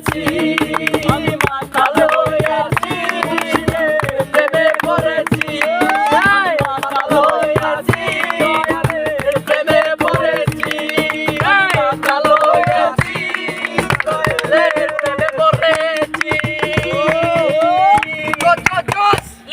করেছি